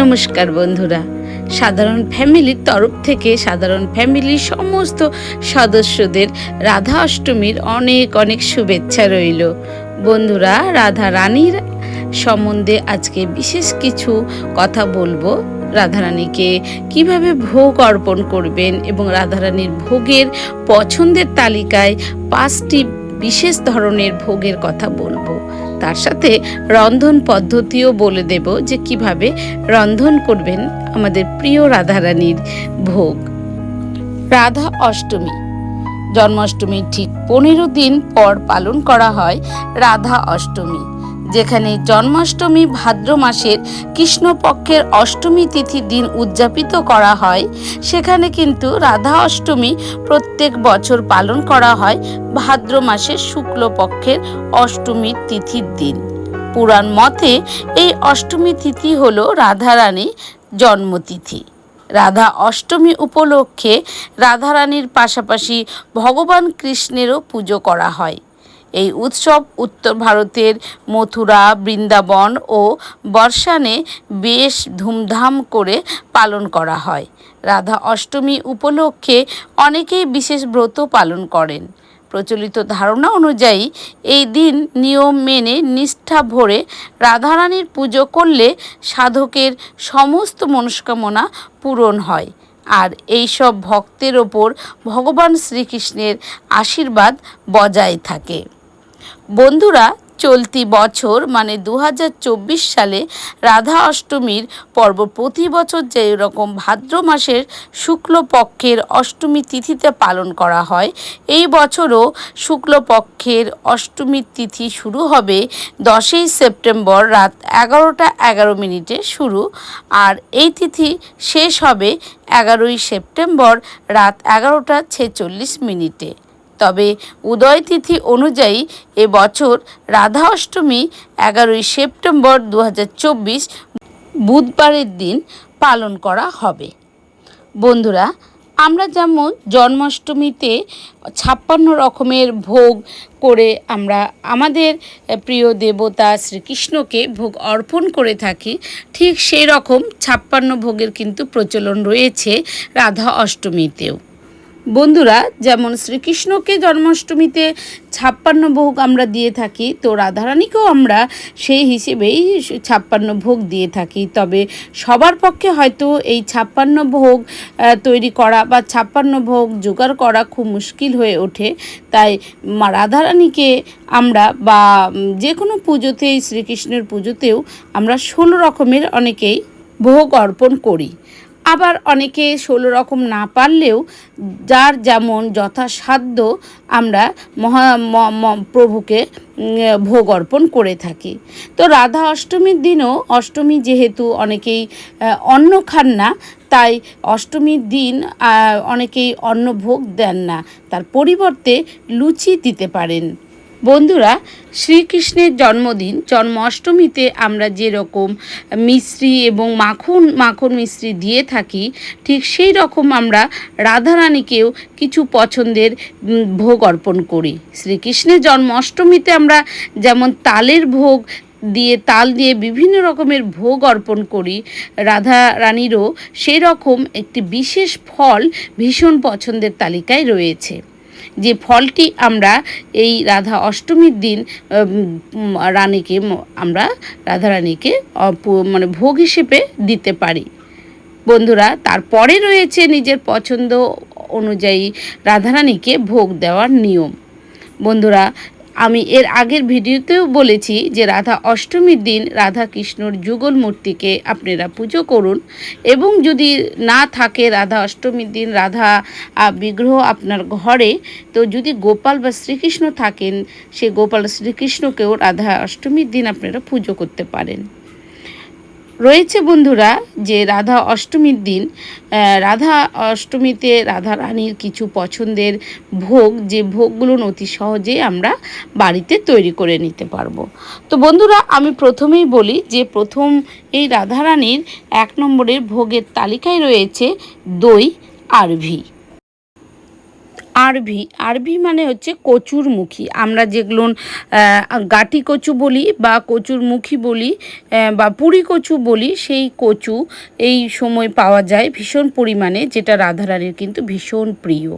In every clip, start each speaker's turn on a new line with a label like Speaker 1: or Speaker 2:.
Speaker 1: নমস্কার বন্ধুরা। সাধারণ ফ্যামিলির তরফ থেকে সাধারণ ফ্যামিলির সমস্ত সদস্যদের রাধা অষ্টমীর অনেক অনেক শুভেচ্ছা রইল। বন্ধুরা, রাধা রানীর সম্বন্ধে আজকে বিশেষ কিছু কথা বলব। রাধারানীকে কীভাবে ভোগ অর্পণ করবেন এবং রাধারানীর ভোগের পছন্দের তালিকায় পাঁচটি বিশেষ ধরনের ভোগের কথা বলব। তার সাথে রন্ধন পদ্ধতিও বলে দেব যে কীভাবে রন্ধন করবেন আমাদের প্রিয় রাধারানীর ভোগ। রাধা অষ্টমী। জন্মাষ্টমীর ঠিক পনেরো দিন পর পালন করা হয় রাধা অষ্টমী। যেখানে জন্মাষ্টমী ভাদ্র মাসের কৃষ্ণপক্ষের অষ্টমী তিথি দিন উদযাপিত করা হয়, সেখানে কিন্তু রাধা অষ্টমী প্রত্যেক বছর পালন করা হয় ভাদ্র মাসের শুক্লপক্ষের অষ্টমীর তিথির দিন। পুরাণ মতে এই অষ্টমী তিথি হল রাধারানী জন্মতিথি। রাধা অষ্টমী উপলক্ষে রাধারানীর পাশাপাশি ভগবান কৃষ্ণেরও পুজো করা হয়। এই উৎসব উত্তর ভারতের মথুরা, বৃন্দাবন ও বর্ষানে বেশ ধুমধাম করে পালন করা হয়। রাধা অষ্টমী উপলক্ষে অনেকেই বিশেষ ব্রত পালন করেন। প্রচলিত ধারণা অনুযায়ী এই দিন নিয়ম মেনে নিষ্ঠা ভরে রাধারানীর পুজো করলে সাধকের সমস্ত মনস্কামনা পূরণ হয়। আর এই সব ভক্তের ওপর ভগবান শ্রীকৃষ্ণের আশীর্বাদ বজায় থাকে। বন্ধুরা, চলতি বছর মানে দু হাজার চব্বিশ সালে রাধা অষ্টমীর পর্ব প্রতি বছর যে রকম ভাদ্র মাসের শুক্লপক্ষের অষ্টমী তিথিতে পালন করা হয়, এই বছরও শুক্লপক্ষের অষ্টমীর তিথি শুরু হবে দশই সেপ্টেম্বর রাত এগারোটা এগারো মিনিটে শুরু, আর এই তিথি শেষ হবে এগারোই সেপ্টেম্বর রাত এগারোটা ছেচল্লিশ মিনিটে। তবে উদয় তিথি অনুযায়ী এবছর রাধা অষ্টমী, এগারোই সেপ্টেম্বর দু হাজার চব্বিশ বুধবারের দিন পালন করা হবে। বন্ধুরা, আমরা যেমন জন্মাষ্টমীতে ছাপ্পান্ন রকমের ভোগ করে আমরা আমাদের প্রিয় দেবতা শ্রীকৃষ্ণকে ভোগ অর্পণ করে থাকি, ঠিক সেই রকম ছাপ্পান্ন ভোগের কিন্তু প্রচলন রয়েছে রাধা অষ্টমীতেও। বন্ধুরা, যেমন শ্রীকৃষ্ণকে জন্মাষ্টমীতে ছাপ্পান্ন ভোগ আমরা দিয়ে থাকি, তো রাধারানীকেও আমরা সেই হিসেবেই ছাপ্পান্ন ভোগ দিয়ে থাকি। তবে সবার পক্ষে হয়তো এই ছাপ্পান্ন ভোগ তৈরি করা বা ছাপ্পান্ন ভোগ জোগাড় করা খুব মুশকিল হয়ে ওঠে। তাই রাধারানীকে আমরা বা যে কোনো পুজোতেই, শ্রীকৃষ্ণের পুজোতেও আমরা ষোলো রকমের অনেকেই ভোগ অর্পণ করি। আবার অনেকে ষোলো রকম না পারলেও যার যেমন যথাসাধ্য আমরা মহা প্রভুকে ভোগ অর্পণ করে থাকি। তো রাধা অষ্টমীর দিনও, অষ্টমী যেহেতু অনেকেই অন্ন খান না, তাই অষ্টমীর দিন অনেকেই অন্ন ভোগ দেন না। তার পরিবর্তে লুচি দিতে পারেন। বন্ধুরা, শ্রীকৃষ্ণের জন্মদিন জন্মাষ্টমীতে আমরা যেরকম মিশ্রি এবং মাখন মাখন মিশ্রি দিয়ে থাকি, ঠিক সেই রকম আমরা রাধারানীকেও কিছু পছন্দের ভোগ অর্পণ করি। শ্রীকৃষ্ণের জন্মাষ্টমীতে আমরা যেমন তালের ভোগ দিয়ে, তাল দিয়ে বিভিন্ন রকমের ভোগ অর্পণ করি রাধা রানীরও সেই রকম একটি বিশেষ ফল ভীষণ পছন্দের তালিকায় রয়েছে। যে ফলটি আমরা এই রাধা অষ্টমীর দিন রানীকে আমরা রাধা রানীকে মানে ভোগ হিসেবে দিতে পারি। বন্ধুরা, তারপরে রয়েছে নিজের পছন্দ অনুযায়ী রাধারানীকে ভোগ দেওয়ার নিয়ম। বন্ধুরা আমি এর আগের ভিডিওতেও বলেছি যে রাধা অষ্টমীর দিন রাধা কৃষ্ণর যুগল মূর্তিকে আপনারা পুজো করুন এবং যদি না থাকে রাধা অষ্টমীর দিন রাধা বিগ্রহ আপনার ঘরে, তো যদি গোপাল বা শ্রীকৃষ্ণ থাকেন, সে গোপাল শ্রীকৃষ্ণকেও রাধা অষ্টমীর দিন আপনারা পুজো করতে পারেন। রয়েছে বন্ধুরা যে রাধা অষ্টমীর দিন রাধা অষ্টমীতে রাধা রানীর কিছু পছন্দের ভোগ, যে ভোগগুলো অতি সহজে আমরা বাড়িতে তৈরি করে নিতে পারব। তো বন্ধুরা, আমি প্রথমেই বলি যে প্রথম এই রাধা রানীর এক নম্বরের ভোগের তালিকায় রয়েছে দই আর ভি আরভি আরভি মানে হচ্ছে কচুরমুখী। আমরা যেগুলো গাটি কচু বলি বা কচুরমুখী বলি বা পুরি কচু বলি, সেই কচু এই সময় পাওয়া যায় ভীষণ পরিমাণে, যেটা রাধারানীর কিন্তু ভীষণ প্রিয়।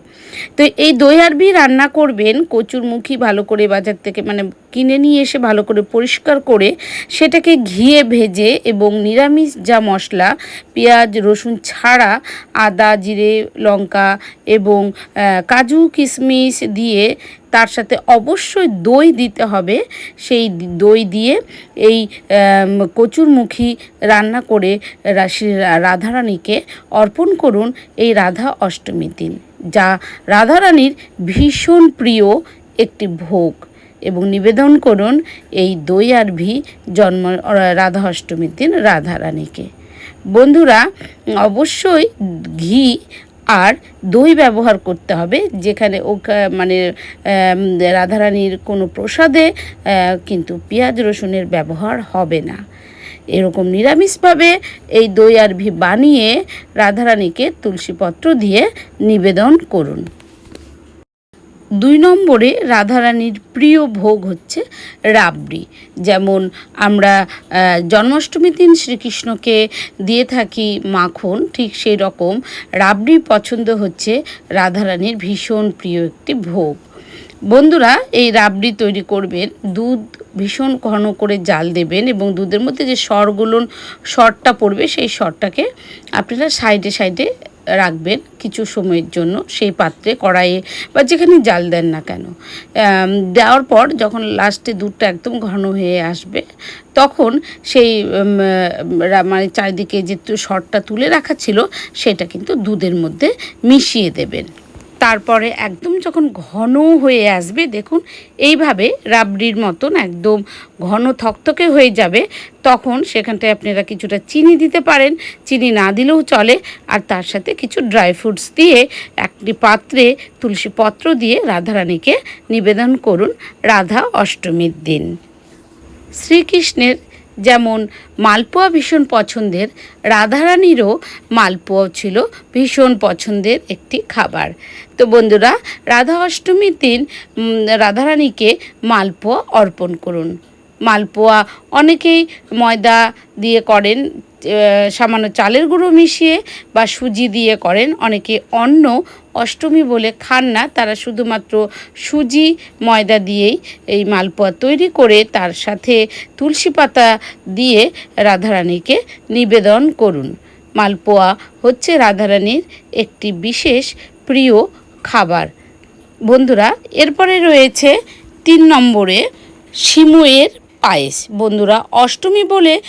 Speaker 1: তো এই দই আরভি রান্না করবেন, কচুরমুখী ভালো করে বাজার থেকে মানে কিনে নিয়ে এসে ভালো করে পরিষ্কার করে সেটাকে ঘিয়ে ভেজে এবং নিরামিষ যা মশলা, পেঁয়াজ, রসুন ছাড়া আদা, জিরে, লঙ্কা এবং কাজু, কিশমিশ দিয়ে তার সাথে অবশ্যই দই দিতে হবে। সেই দই দিয়ে এই কচুরমুখী রান্না করে রাধারানীকে অর্পণ করুন এই রাধা অষ্টমীর দিন, যা রাধারানীর ভীষণ প্রিয় একটি ভোগ। এবং নিবেদন করুন এই দই আর ভি জন্ম রাধা অষ্টমীর দিন রাধারানীকে। বন্ধুরা, অবশ্যই ঘি আর দই ব্যবহার করতে হবে, যেখানে ও মানে রাধারানীর কোনো প্রসাদে কিন্তু পেঁয়াজ রসুনের ব্যবহার হবে না। এরকম নিরামিষভাবে এই দই আর ভি বানিয়ে রাধারানীকে তুলসীপত্র দিয়ে নিবেদন করুন। দুই নম্বরে রাধারানীর প্রিয় ভোগ হচ্ছে রাবড়ি। যেমন আমরা আহ, জন্মাষ্টমীর দিন শ্রীকৃষ্ণকে দিয়ে থাকি মাখন ঠিক সেই রকম রাবড়ি পছন্দ হচ্ছে রাধারানীর ভীষণ প্রিয় একটি ভোগ। বন্ধুরা এই রাবড়ি তৈরি করবেন দুধ ভীষণ ঘন করে জাল দেবেন এবং দুধের মধ্যে যে সরগুলো সরটা পড়বে সেই সরটাকে আপনারা সাইডে সাইডে রাখবেন কিছু সময়ের জন্য সেই পাত্রে কড়াইয়ে বা যেখানে জাল দেন না কেন। দেওয়ার পর যখন লাস্টে দুধটা একদম ঘন হয়ে আসবে, তখন সেই মানে চারিদিকে যে সরটা তুলে রাখা ছিল, সেটা কিন্তু দুধের মধ্যে মিশিয়ে দেবেন। তারপরে একদম যখন ঘন হয়ে আসবে, দেখুন এইভাবে রাবড়ির মতন একদম ঘন থকথকে হয়ে যাবে, তখন সেখানটায় আপনারা কিছুটা চিনি দিতে পারেন। চিনি না দিলেও চলে। আর তার সাথে কিছু ড্রাই ফ্রুটস দিয়ে একটি পাত্রে তুলসী পত্র দিয়ে রাধারানীকে নিবেদন করুন রাধা অষ্টমীর দিন। শ্রীকৃষ্ণের যেমন মালপোয়া ভীষণ পছন্দের, রাধারানীরও মালপোয়া ছিল ভীষণ পছন্দের একটি খাবার। তো বন্ধুরা, রাধা অষ্টমীর দিন রাধারানীকে মালপোয়া অর্পণ করুন। মালপোয়া অনেকেই ময়দা দিয়ে করেন সামান্য চালের গুঁড়ো মিশিয়ে বা সুজি দিয়ে করেন, অনেকে অন্ন অষ্টমী বলে খান না, তারা শুধুমাত্র সুজি, ময়দা দিয়েই এই মালপোয়া তৈরি করে তার সাথে তুলসী পাতা দিয়ে রাধারানীকে নিবেদন করুন। মালপোয়া হচ্ছে রাধারানীর একটি বিশেষ প্রিয় খাবার। বন্ধুরা, এরপরে রয়েছে তিন নম্বরে সিমুয়ের পায়েস। বন্ধুরা, অষ্টমী বলে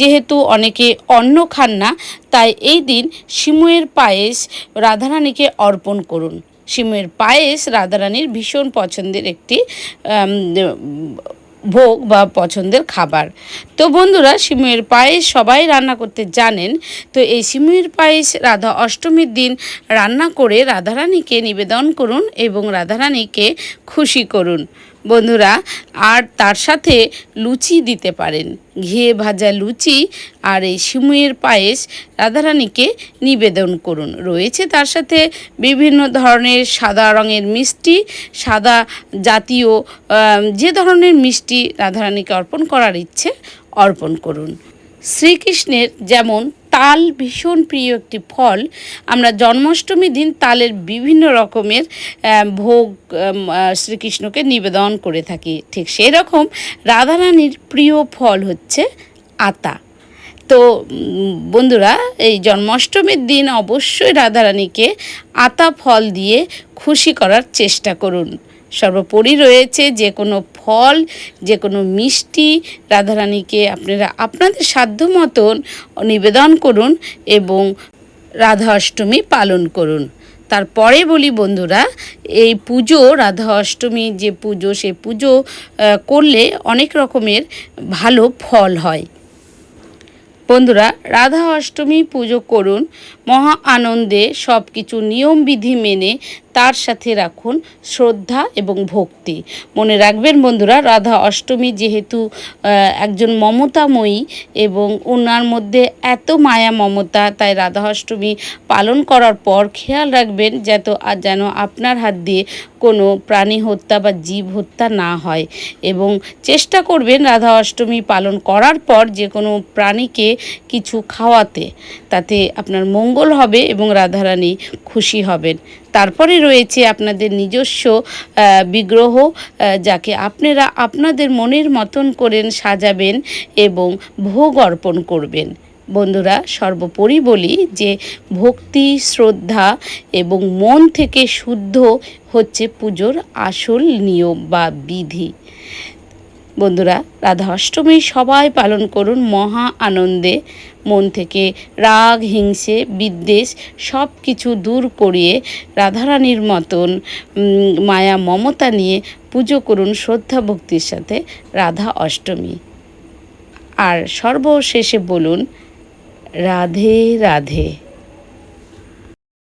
Speaker 1: যেহেতু অনেকে অন্ন খান না, তাই এই দিন সিমুয়ের পায়েস রাধারানীকে অর্পণ করুন। সিমুয়ের পায়েস রাধারানীর ভীষণ পছন্দের একটি ভোগ বা পছন্দের খাবার। তো বন্ধুরা, সিমুয়ের পায়েস সবাই রান্না করতে জানেন, তো এই সিমুয়ের পায়েস রাধা অষ্টমীর দিন রান্না করে রাধারানীকে নিবেদন করুন এবং রাধারানীকে খুশি করুন। বন্ধুরা, আর তার সাথে লুচি দিতে পারেন। ঘিয়ে ভাজা লুচি আর এই সিমুয়ের পায়েস রাধারানীকে নিবেদন করুন। রয়েছে তার সাথে বিভিন্ন ধরনের সাদা রঙের মিষ্টি, সাদা জাতীয় যে ধরনের মিষ্টি রাধারানীকে অর্পণ করার ইচ্ছে অর্পণ করুন। শ্রীকৃষ্ণের যেমন তাল ভীষণ প্রিয় একটি ফল। আমরা জন্মাষ্টমীর দিন তালের বিভিন্ন রকমের ভোগ শ্রীকৃষ্ণকে নিবেদন করে থাকি। ঠিক সেই রকম রাধারানীর প্রিয় ফল হচ্ছে আতা। তো বন্ধুরা, এই জন্মাষ্টমীর দিন অবশ্যই রাধারানীকে আতা ফল দিয়ে খুশি করার চেষ্টা করুন। সর্বোপরি রয়েছে যে কোনো ফল, যে কোনো মিষ্টি, রাধারানীকে আপনারা আপনাদের সাধ্য মতন নিবেদন করুন এবং রাধা অষ্টমী পালন করুন। তারপরে বলি বন্ধুরা, এই পুজো, রাধা অষ্টমী যে পুজো, সে পুজো করলে অনেক রকমের ভালো ফল হয়। বন্ধুরা, রাধা অষ্টমী পুজো করুন, মহা আনন্দে সব কিছু নিয়মবিধি মেনে তার সাথে রাখুন শ্রদ্ধা এবং ভক্তি। মনে রাখবেন বন্ধুরা, রাধা অষ্টমী যেহেতু একজন মমতাময়ী এবং ওনার মধ্যে এত মায়া, মমতা, তাই রাধা অষ্টমী পালন করার পর খেয়াল রাখবেন যাতে আর যেন আপনার হাত দিয়ে কোনো প্রাণী হত্যা বা জীব হত্যা না হয়। এবং চেষ্টা করবেন রাধা অষ্টমী পালন করার পর যে কোনো প্রাণীকে কিছু খাওয়াতে, তাতে আপনার মঙ্গল হবে এবং রাধারানী খুশি হবেন। তারপরে রয়েছে আপনাদের নিজস্ব বিগ্রহ যাকে আপনারা আপনাদের মনের মতন করেন সাজাবেন এবং ভোগ অর্পণ করবেন। বন্ধুরা, সর্বোপরি বলি যে ভক্তি, শ্রদ্ধা এবং মন থেকে শুদ্ধ হচ্ছে পুজোর আসল নিয়ম বা বিধি। বন্ধুরা রাধা অষ্টমী সবাই পালন করুন মহা আনন্দে। মন থেকে রাগ, হিংসে, বিদ্বেষ সব কিছু দূর করিয়ে রাধারানীর মতন মায়া, মমতা নিয়ে পুজো করুন শ্রদ্ধা ভক্তির সাথে রাধা অষ্টমী। আর সর্বশেষে বলুন, রাধে রাধে।